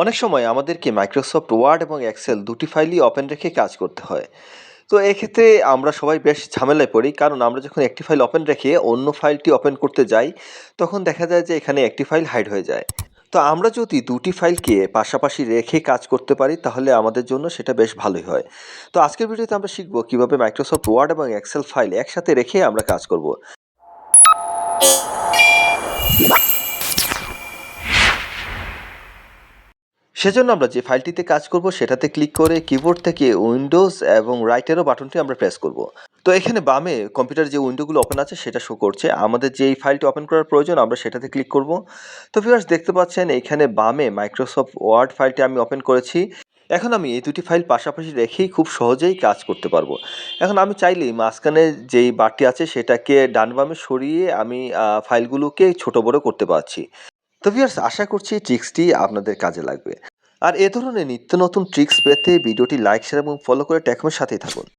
অনেক সময় আমাদেরকে মাইক্রোসফট ওয়ার্ড এবং এক্সেল দুটি ফাইলই ওপেন রেখে কাজ করতে হয়। তো এক্ষেত্রে আমরা সবাই বেশ ঝামেলায় পড়ি, কারণ আমরা যখন একটি ফাইল ওপেন রেখে অন্য ফাইলটি ওপেন করতে যাই, তখন দেখা যায় যে এখানে একটি ফাইল হাইড হয়ে যায়। তো আমরা যদি দুটি ফাইলকে পাশাপাশি রেখে কাজ করতে পারি, তাহলে আমাদের জন্য সেটা বেশ ভালোই হয়। তো আজকের ভিডিওতে আমরা শিখব কীভাবে মাইক্রোসফট ওয়ার্ড এবং এক্সেল ফাইল একসাথে রেখে আমরা কাজ করব। সেজন্য আমরা যে ফাইলটিতে কাজ করব, সেটাতে ক্লিক করে কিবোর্ড থেকে উইন্ডোজ এবং রাইটেরও বাটনটি আমরা প্রেস করব। তো এখানে বামে কম্পিউটার যে উইন্ডোগুলো ওপেন আছে, সেটা শো করছে। আমাদের যে এই ফাইলটি ওপেন করার প্রয়োজন, আমরা সেটাতে ক্লিক করব। তো ভিউয়ার্স দেখতে পাচ্ছেন, এখানে বামে মাইক্রোসফট ওয়ার্ড ফাইলটি আমি ওপেন করেছি। এখন আমি এই দুটি ফাইল পাশাপাশি রেখেই খুব সহজেই কাজ করতে পারব। এখন আমি চাইলেই মাঝখানে যেই বারটি আছে, সেটাকে ডান বামে সরিয়ে আমি ফাইলগুলোকে ছোট বড় করতে পারছি। তো ভিউয়ার্স আশা করছি ট্রিক্সটি আপনাদের কাজে লাগবে। আর এ ধরনের নিত্য নতুন ট্রিক্স পেতে ভিডিওটি লাইক শেয়ার এবং ফলো করে ট্যাকমের সাথেই থাকুন।